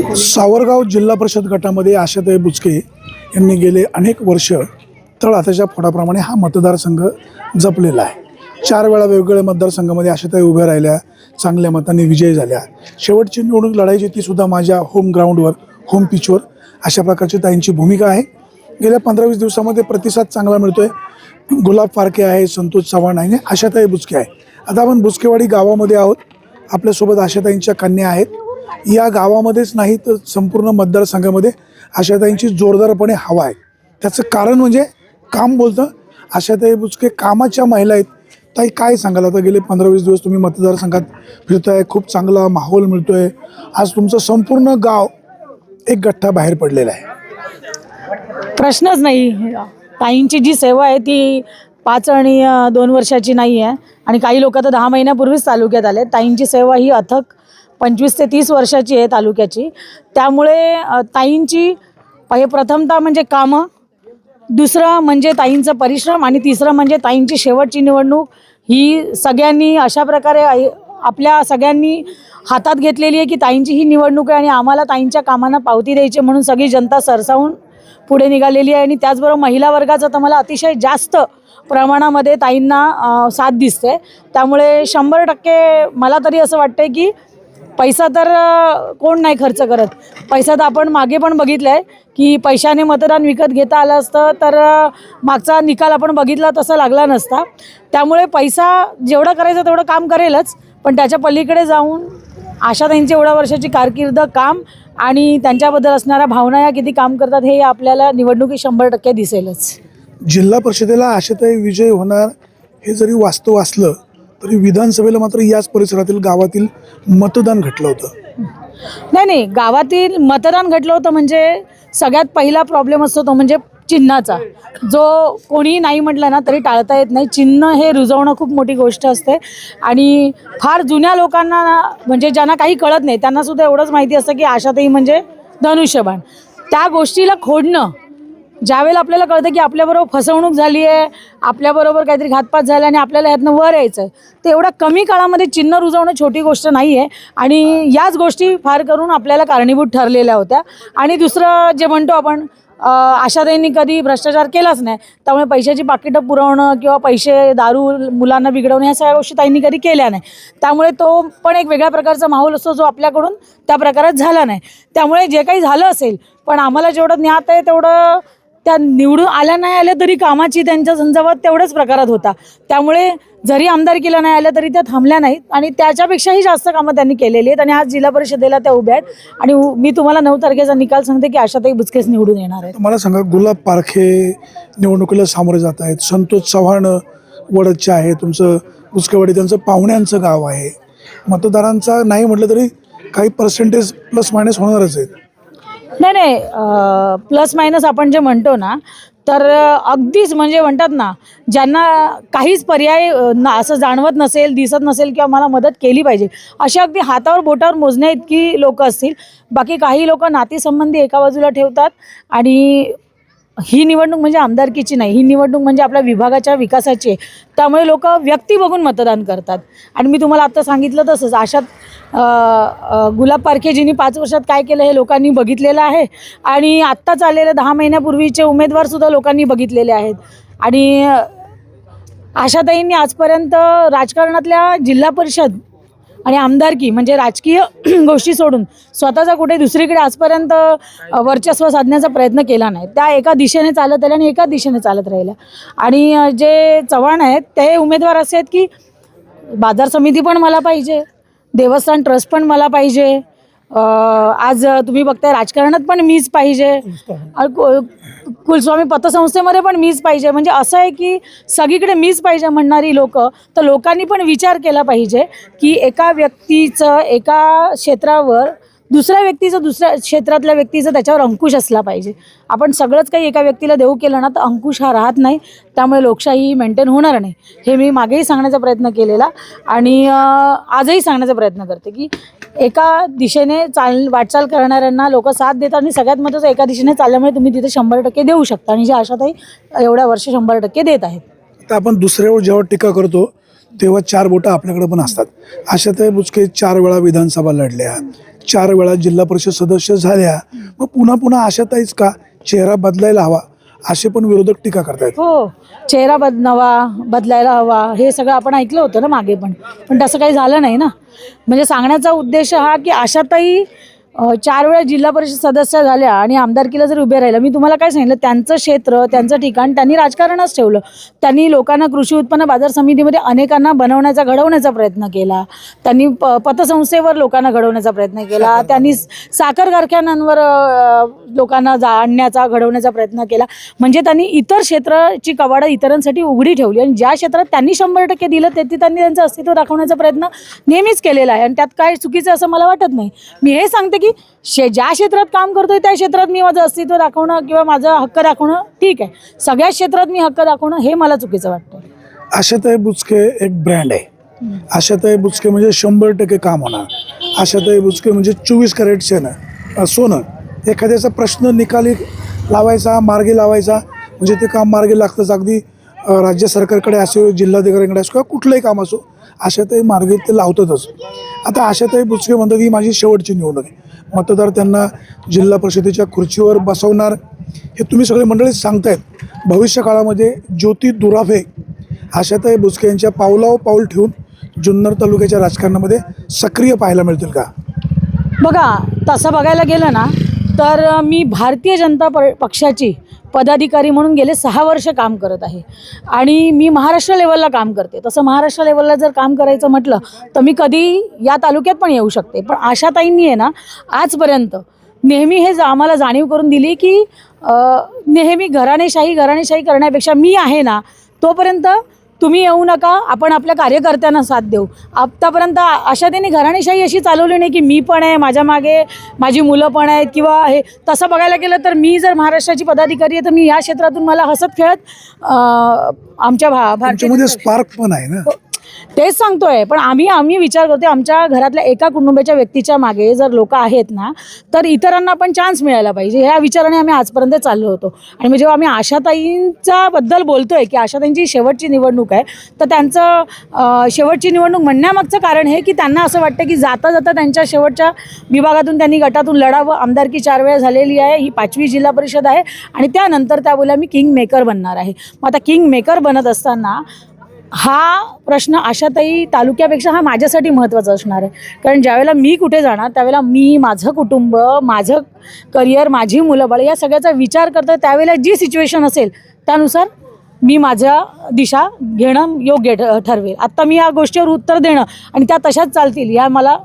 सावरगाव जिल्हा परिषद गटामध्ये आशाताई बुचके यांनी गेले अनेक वर्ष तळ आताच्या फोडाप्रमाणे हा मतदारसंघ जपलेला आहे. चार वेळा वेगवेगळ्या मतदारसंघामध्ये आशाताई उभ्या राहिल्या चांगल्या मतांनी विजयी झाल्या. शेवटची निवडणूक लढायची ती सुद्धा माझ्या होम ग्राउंडवर होम पिचवर अशा प्रकारची ताईंची भूमिका आहे. गेल्या पंधरा वीस दिवसामध्ये प्रतिसाद चांगला मिळतोय. गुलाब फारके आहे संतोष चव्हाण आहे आशाताई बुचके आहे. आता आपण बुचकेवाडी गावामध्ये आहोत. आपल्यासोबत आशाताईंच्या कन्या आहेत. या गावामध्येच नाही तर संपूर्ण मतदारसंघामध्ये आशाताईंची जोरदारपणे हवा आहे. त्याचं कारण म्हणजे काम बोलतं. आशाताई बुचके कामाच्या महिला आहेत. ताई काय सांगाल? आता गेले पंधरा वीस दिवस तुम्ही मतदारसंघात फिरताय. खूप चांगला माहोल मिळतोय. आज तुमचं संपूर्ण गाव एक गठ्ठा बाहेर पडलेला आहे. प्रश्नच नाही. ताईंची जी सेवा आहे ती पाच आणि दोन वर्षाची नाही आहे आणि काही लोक तर दहा महिन्यापूर्वीच तालुक्यात आले ताईंची सेवा ही अथक पंचवीस ते तीस वर्षाची आहे तालुक्याची. त्यामुळे ताईंची पहि प्रथमता म्हणजे कामं दुसरं म्हणजे ताईंचं परिश्रम आणि तिसरं म्हणजे ताईंची शेवटची निवडणूक ही सगळ्यांनी अशा प्रकारे आपल्या सगळ्यांनी हातात घेतलेली आहे की ताईंची ही निवडणूक आहे आणि आम्हाला ताईंच्या कामांना पावती द्यायची म्हणून सगळी जनता सरसावून पुढे निघालेली आहे. आणि त्याचबरोबर महिला वर्गाचं तर मला अतिशय जास्त प्रमाणामध्ये ताईंना साथ दिसते. त्यामुळे शंभर टक्के मला तरी असं वाटतं की पैसा तर कोण नाही खर्च करत. पैसा तर आपण मागे पण बघितलं आहे की पैशाने मतदान विकत घेता आलं असतं तर मागचा निकाल आपण बघितला तसा लागला नसता. त्यामुळे पैसा जेवढं करायचा तेवढं काम करेलच पण त्याच्या पलीकडे जाऊन आशा त्यांची एवढ्या वर्षाची कारकीर्द काम आणि त्यांच्याबद्दल असणाऱ्या भावना या किती काम करतात हे आपल्याला निवडणुकीत शंभर टक्के दिसेलच. जिल्हा परिषदेला आशाताई विजय होणार हे जरी वास्तव असलं तरी विधानसभेला मात्र याच परिसरातील गावातील मतदान घटलं होतं. नाही नाही गावातील मतदान घटलं होतं म्हणजे सगळ्यात पहिला प्रॉब्लेम असतो तो म्हणजे चिन्हाचा. जो कोणीही नाही म्हटलं ना तरी टाळता येत नाही. चिन्ह हे रुजवणं खूप मोठी गोष्ट असते. आणि फार जुन्या लोकांना म्हणजे ज्यांना काही कळत नाही त्यांनासुद्धा एवढंच माहिती असतं की आशाताई म्हणजे धनुष्यबाण. त्या गोष्टीला खोडणं ज्यावेळेला आपल्याला कळतं की आपल्याबरोबर फसवणूक झाली आहे आपल्याबरोबर काहीतरी घातपात झाला आणि आपल्याला यातनं वर यायचं तर एवढ्या कमी काळामध्ये चिन्ह रुजवणं छोटी गोष्ट नाही आहे आणि याच गोष्टी फार करून आपल्याला कारणीभूत ठरलेल्या होत्या. आणि दुसरं जे म्हणतो आपण आशाताईंनी कधी भ्रष्टाचार केलाच नाही त्यामुळे पैशाची पाकिटं पुरवणं किंवा पैसे दारू मुलांना बिघडवणं या सगळ्या गोष्टी ताईंनी कधी केल्या नाही. त्यामुळे तो पण एक वेगळ्या प्रकारचा माहोल असतो जो आपल्याकडून त्या प्रकारात झाला नाही. त्यामुळे जे काही झालं असेल पण आम्हाला जेवढं ज्ञात आहे तेवढं त्या निवडून आल्या नाही आल्या तरी कामाची त्यांच्या संजावात तेवढ्याच प्रकारात होता. त्यामुळे जरी आमदारकीला नाही आल्या तरी त्या थांबल्या नाहीत आणि त्याच्यापेक्षाही जास्त कामं त्यांनी केलेली आहेत आणि आज जिल्हा परिषदेला त्या उभ्या आहेत. आणि मी तुम्हाला नऊ तारखेचा निकाल सांगते की आशाताई बुचकेच निवडून येणार आहेत. मला सांगा गुलाब पारखे निवडणुकीला सामोरे जात आहेत. संतोष चव्हाण वडदचे आहे तुमचं उचकेवाडी त्यांचं पाहुण्यांचं गाव आहे. मतदारांचा नाही म्हटलं तरी काही पर्सेंटेज प्लस मायनस होणारच आहेत. नाही नाही प्लस मायनस आपण जे म्हणतो ना तर अगदीच म्हणजे म्हणतात ना ज्यांना काहीच पर्याय ना असं जाणवत नसेल दिसत नसेल किंवा मला मदत केली पाहिजे अशी अगदी हातावर बोटावर मोजण्या इतकी लोकं असतील. बाकी काही लोक नातेसंबंधी एका बाजूला ठेवतात आणि ही निवडणूक म्हणजे आमदारकीची नाही ही निवडणूक म्हणजे आपल्या विभागाच्या विकासाची आहे. त्यामुळे लोक व्यक्ती बघून मतदान करतात. आणि मी तुम्हाला आत्ता सांगितलं तसंच अशात गुलाब पारखेजींनी पाच वर्षात काय केलं हे लोकांनी बघितलेलं आहे. आणि आत्ताच आलेले दहा महिन्यापूर्वीचे उमेदवारसुद्धा लोकांनी बघितलेले आहेत. आणि आशाताईंनी आजपर्यंत राजकारणातल्या जिल्हा परिषद आणि आमदारकी म्हणजे राजकीय गोष्टी सोडून स्वतःचा कुठे दुसरीकडे आजपर्यंत वर्चस्व साधण्याचा प्रयत्न केला नाही. त्या एका दिशेने चालत आल्या आणि एका दिशेने चालत राहिल्या. आणि जे चव्हाण आहेत ते उमेदवार असे आहेत की बाजार समिती पण मला पाहिजे देवस्थान ट्रस्ट पण मला पाहिजे आज तुम्ही बघताय राजकारणात पण मीच पाहिजे. कुलस्वामी पतसंस्थेमध्ये पण मीच पाहिजे. म्हणजे असं आहे की सगळीकडे मीच पाहिजे म्हणणारी लोक तर लोकांनी पण विचार केला पाहिजे की एका व्यक्तीचं एका क्षेत्रावर दुसऱ्या व्यक्तीचं दुसऱ्या क्षेत्रातल्या व्यक्तीचं त्याच्यावर अंकुश असला पाहिजे. आपण सगळंच काही एका व्यक्तीला देऊ केलं ना तर अंकुश हा राहत नाही. त्यामुळे लोकशाही मेंटेन होणार नाही. हे मी मागेही सांगण्याचा प्रयत्न केलेला आणि आजही सांगण्याचा प्रयत्न करते की एका दिशेने चाल वाटचाल करणाऱ्यांना लोक साथ देतात आणि सगळ्यात महत्त्वाचं एका दिशेने चालल्यामुळे तुम्ही तिथे शंभर टक्के देऊ शकता आणि जे आशाताई एवढ्या वर्ष शंभर टक्के देत आहेत. आता आपण दुसऱ्यावर जेव्हा टीका करतो तेव्हा चार बोटं आपल्याकडे पण असतात. आशाताई बुचके चार वेळा विधानसभा लढल्या चार वेळा जिल्हा परिषद सदस्य झाल्या. मग पुन्हा पुन्हा आशाताईच का? चेहरा बदलायला हवा. असे पण विरोधक टीका करतायत. हो चेहरा बदलावा बदलायला हवा हे सगळं आपण ऐकलं होतं ना मागे पण. पण तसं काही झालं नाही ना. म्हणजे सांगण्याचा उद्देश हा की आशाताई चार वेळा जिल्हा परिषद सदस्य झाल्या आणि आमदारकीला जर उभे राहिल्या मी तुम्हाला काय सांगितलं त्यांचं क्षेत्र त्यांचं ठिकाण त्यांनी राजकारणच ठेवलं. त्यांनी लोकांना कृषी उत्पन्न बाजार समितीमध्ये अनेकांना बनवण्याचा घडवण्याचा प्रयत्न केला. त्यांनी प पतसंस्थेवर लोकांना घडवण्याचा प्रयत्न केला. त्यांनी साखर कारखान्यांवर लोकांना जा आणण्याचा घडवण्याचा प्रयत्न केला. म्हणजे त्यांनी इतर क्षेत्राची कवाडं इतरांसाठी उघडी ठेवली आणि ज्या क्षेत्रात त्यांनी शंभर टक्के दिलं ते त्यांनी त्यांचं अस्तित्व दाखवण्याचा प्रयत्न नेहमीच केलेला आहे. आणि त्यात काय चुकीचं असं मला वाटत नाही. मी हे सांगते की शे ज्या क्षेत्रात काम करतोय त्या क्षेत्रात मी माझं अस्तित्व दाखवणं किंवा माझा हक्क दाखवणं ठीक आहे. सगळ्याच क्षेत्रात मी हक्क दाखवणं हे मला चुकीचं वाटतं आशाताई बुचके एक ब्रँड आहे. आशाताई बुचके म्हणजे शंभर टक्के काम होणार. आशाताई बुचके म्हणजे चोवीस कॅरेट सोनं सोनं. एखाद्याचा प्रश्न निकाली लावायचा मार्गी लावायचा म्हणजे ते काम मार्गी लागतंच. अगदी राज्य सरकारकडे असो जिल्हाधिकाऱ्यांकडे असो किंवा कुठलंही काम असो आशाताई मार्गी ते लावतातच. आता आशाताई बुचके म्हणतात ही माझी शेवटची निवडणूक आहे. मतदार त्यांना जिल्हा परिषदेच्या खुर्चीवर बसवणार. हे तुम्ही सगळे मंडळीच सांगतायत. भविष्य काळामध्ये ज्योती दुराफे आशाताई बुचके यांच्या पावलाव पाऊल ठेवून जुन्नर तालुक्याच्या राजकारणामध्ये सक्रिय पाहायला मिळतील का? बघा तसं बघायला गेलं ना तर मी भारतीय जनता प पक्षाची पदाधिकारी म्हणून गेले सहा वर्ष काम करत आहे. आणि मी महाराष्ट्र लेवलला काम करते. तसं महाराष्ट्र लेवलला जर काम करायचं म्हटलं तर मी कधी या तालुक्यात पण येऊ शकते. पण आशाताईंनी आहे ना आजपर्यंत नेहमी हे जा आम्हाला जाणीव करून दिली की नेहमी घराणेशाही घराणेशाही करण्यापेक्षा मी आहे ना तोपर्यंत तुम्ही येऊ नका आपण आपल्या कार्यकर्त्यांना साथ देऊ. आत्तापर्यंत अशा त्यांनी घराणेशाही अशी चालवली नाही की मी पण आहे माझ्या मागे माझी मुलं पण आहेत किंवा हे तसं बघायला गेलं तर मी जर महाराष्ट्राची पदाधिकारी आहे तर मी या क्षेत्रातून मला हसत खेळत आमच्या भा भारतीय स्पार्क पण आहे ना. तेच सांगतोय पण आम्ही आम्ही विचार करतोय आमच्या घरातल्या एका कुटुंबाच्या व्यक्तीच्या मागे जर लोक आहेत ना तर इतरांना पण चान्स मिळायला पाहिजे. ह्या विचाराने आम्ही आजपर्यंत चाललो होतो. आणि म्हणजे जेव्हा आम्ही आशाताईंच्या बद्दल बोलतोय की आशाताईंची शेवटची निवडणूक आहे तर त्यांचं शेवटची निवडणूक म्हणण्यामागचं कारण हे की त्यांना असं वाटतं की जाता जाता त्यांच्या शेवटच्या विभागातून त्यांनी गटातून लढावं. आमदारकी चार वेळा झालेली आहे ही पाचवी जिल्हा परिषद आहे. आणि त्यानंतर त्या बोलल्या मी किंग मेकर बनणार आहे. मग आता किंग मेकर बनत असताना हा प्रश्न आशाताई तालुक्यापेक्षा हा माझ्यासाठी महत्त्वाचा असणार आहे. कारण ज्यावेळेला मी कुठे जाणार त्यावेळेला मी माझं कुटुंब माझं करिअर माझी मुलं बाळ या सगळ्याचा विचार करतो. त्यावेळेला जी सिच्युएशन असेल त्यानुसार मी माझ्या दिशा घेणं योग्य ठरवेल. आत्ता मी या गोष्टीवर उत्तर देणं आणि त्या तशाच चालतील या मला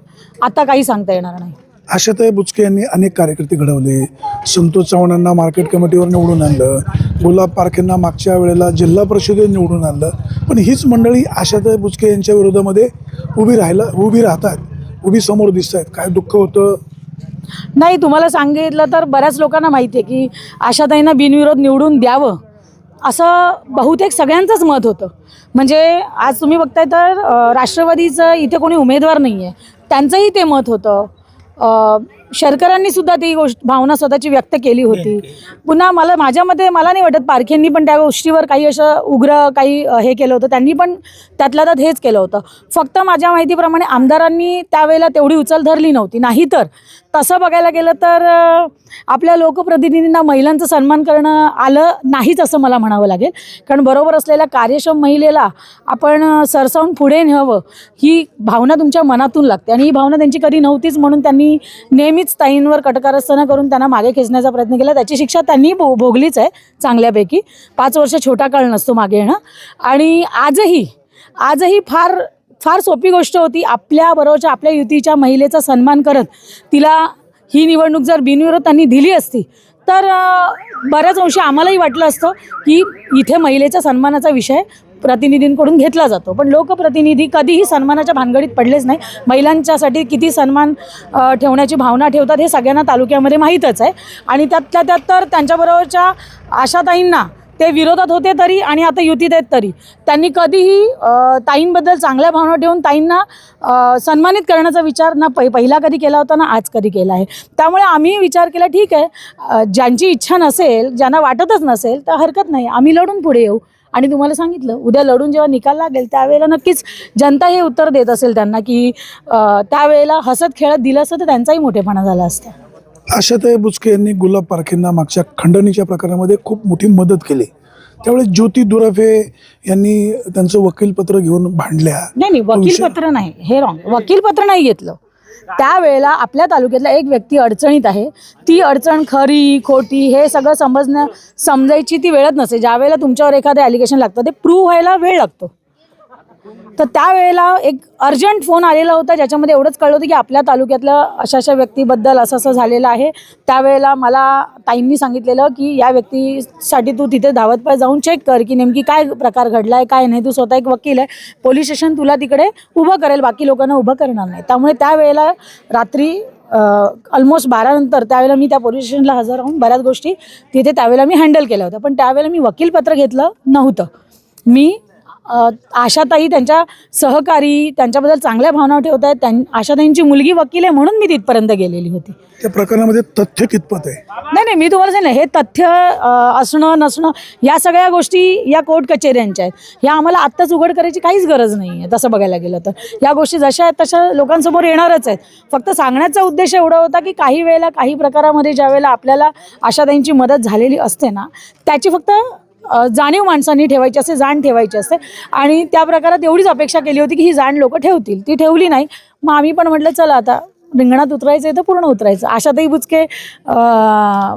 आता काही सांगता येणार नाही. आशाताई बुचके यांनी अनेक कार्यकर्ते घडवले. संतोष चव्हाणांना मार्केट कमिटीवर निवडून आणलं. गुलाब पारखेंना मागच्या वेळेला जिल्हा परिषदेत निवडून आणलं. पण हीच मंडळी आशाताई बुचके यांच्या विरोधामध्ये उभी राहायला उभी राहतात उभी समोर दिसत आहेत काय दुःख होतं? नाही तुम्हाला सांगितलं तर बऱ्याच लोकांना माहिती आहे की आशाताईंना बिनविरोध निवडून द्यावं. असं बहुतेक सगळ्यांचंच मत होतं. म्हणजे आज तुम्ही बघताय तर राष्ट्रवादीचं इथे कोणी उमेदवार नाही आहे त्यांचंही ते मत होतं. Uh, शेरकरांनी सुद्धा ती गोष्ट भावना स्वतःची व्यक्त केली होती. पुन्हा मला माझ्या मते मला नाही वाटत पारखेंनी पण त्या गोष्टीवर काही असं उग्र काही हे केलं होतं. त्यांनी पण त्यातल्या त्यात हेच केलं होतं. फक्त माझ्या माहितीप्रमाणे आमदारांनी त्यावेळेला तेवढी उचल धरली नव्हती. नाहीतर तसं बघायला गेलं तर आपल्या लोकप्रतिनिधींना महिलांचा सन्मान करणं आलं नाहीच असं मला म्हणावं लागेल. कारण बरोबर असलेल्या कार्यक्षम महिलेला आपण सरसावून पुढे न्यावं ही भावना तुमच्या मनातून लागते. आणि ही भावना त्यांची कधी नव्हतीच म्हणून त्यांनी नेहमीच ताईंवर कटकारस्थानं करून त्यांना मागे खेचण्याचा प्रयत्न केला. त्याची शिक्षा त्यांनी भो भोगलीच आहे चांगल्यापैकी. पाच वर्ष छोटा काळ नसतो मागे येणं. आणि आजही आजही फार फार सोपी गोष्ट होती आपल्याबरोबरच्या आपल्या युतीच्या महिलेचा सन्मान करत तिला ही निवडणूक जर बिनविरोध त्यांनी दिली असती तर बऱ्याच अंशी आम्हालाही वाटलं असतं की इथे महिलेच्या सन्मानाचा विषय प्रतिनिधींकडून घेतला जातो. पण लोकप्रतिनिधी कधीही सन्मानाच्या भानगडीत पडलेच नाही. महिलांच्यासाठी किती सन्मान ठेवण्याची भावना ठेवतात हे सगळ्यांना तालुक्यामध्ये माहीतच आहे. आणि त्यातल्या त्यात तर त्यांच्याबरोबरच्या आशाताईंना ते विरोधात होते तरी आणि आता युतीत आहेत तरी. त्यांनी कधीही ताईंबद्दल चांगल्या भावना ठेवून ताईंना सन्मानित करण्याचा विचार ना पै पहिला कधी केला होता ना आज कधी केला आहे. त्यामुळे आम्ही विचार केला ठीक आहे ज्यांची इच्छा नसेल ज्यांना वाटतच नसेल तर हरकत नाही. आम्ही लढून पुढे येऊ. आणि तुम्हाला सांगितलं उद्या लढून जेव्हा निकाल लागेल त्यावेळेला नक्कीच जनता हे उत्तर देत असेल त्यांना की त्यावेळेला हसत खेळत दिलं असतं तर त्यांचाही मोठेपणा झाला असता. आशाताई बुचके यांनी गुलाब पारखेंना मागच्या खंडणीच्या प्रकारामध्ये खूप मोठी मदत केली. त्यावेळेस ज्योती दुराफे यांनी त्यांचं वकीलपत्र घेऊन भांडल्या. नाही नाही वकीलपत्र नाही हे रॉंग वकीलपत्र नाही घेतलं. त्यावेळेला आपल्या तालुक्यातला एक व्यक्ती अडचणीत आहे. ती अडचण खरी खोटी हे सगळं समजणं समजायची ती वेळच नसते. ज्यावेळेला तुमच्यावर एखादं ॲलिगेशन लागतं ते प्रूव्ह व्हायला वेळ लागतो. तर त्यावेळेला एक अर्जंट फोन आलेला होता ज्याच्यामध्ये एवढंच कळलं होतं की आपल्या तालुक्यातलं अशा अशा व्यक्तीबद्दल असं असं झालेलं आहे. त्यावेळेला मला ताईंनी सांगितलेलं की या व्यक्तीसाठी तू तिथे धावत पाय जाऊन चेक कर की नेमकी काय प्रकार घडला आहे काय नाही तू स्वतः एक वकील आहे. पोलीस स्टेशन तुला तिकडे उभं करेल बाकी लोकांना उभं करणार नाही. त्यामुळे त्यावेळेला रात्री ऑलमोस्ट बारानंतर त्यावेळेला मी त्या पोलीस स्टेशनला हजर राहून बऱ्याच गोष्टी तिथे त्यावेळेला मी हँडल केल्या होत्या. पण त्यावेळेला मी वकीलपत्र घेतलं नव्हतं. मी आशाताई त्यांच्या सहकारी त्यांच्याबद्दल चांगल्या भावना ठेवत आहेत. त्यां आशाताईंची मुलगी वकील आहे म्हणून मी तिथपर्यंत गेलेली होती. त्या प्रकरणामध्ये तथ्य कितपत आहे? नाही नाही मी तुम्हाला सांगितलं हे तथ्य असणं नसणं या सगळ्या गोष्टी या कोर्ट कचेऱ्यांच्या आहेत. ह्या आम्हाला आत्ताच उघड करायची काहीच गरज नाही आहे तसं बघायला गेलं तर. या गोष्टी जशा आहेत तशा लोकांसमोर येणारच आहेत. फक्त सांगण्याचा उद्देश एवढा होता की काही वेळेला काही प्रकारामध्ये ज्या वेळेला आपल्याला आशाताईंची मदत झालेली असते ना त्याची फक्त जाणीव माणसांनी ठेवायची असते जाण ठेवायची असते. आणि त्या प्रकारात एवढीच अपेक्षा केली होती की ही जाण लोक ठेवतील. ती ठेवली नाही. मग आम्ही पण म्हटलं चला आता रिंगणात उतरायचं आहे तर पूर्ण उतरायचं. आशाताई बुचके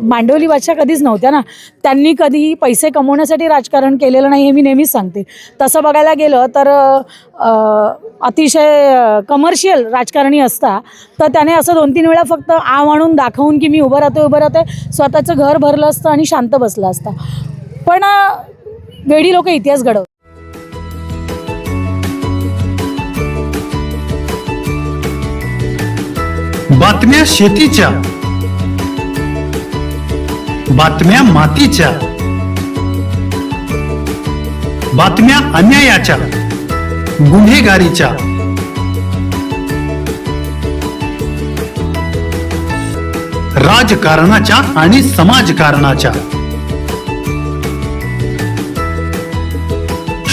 मांडवली बादशा कधीच नव्हत्या ना. त्यांनी कधीही पैसे कमवण्यासाठी राजकारण केलेलं नाही हे मी नेहमीच सांगते. तसं बघायला गेलं तर अतिशय कमर्शियल राजकारणी असता. तर त्याने असं दोन तीन वेळा फक्त आ आणून दाखवून की मी उभं राहते उभं राहते स्वतःचं घर भरलं असतं आणि शांत बसलं असतं. पण वेळी लोक इतिहास घडवतात बातम्या शेतीच्या. बातम्या मातीच्या. बातम्या अन्यायाच्या. गुन्हेगारीच्या. राजकारणाच्या आणि समाजकारणाच्या.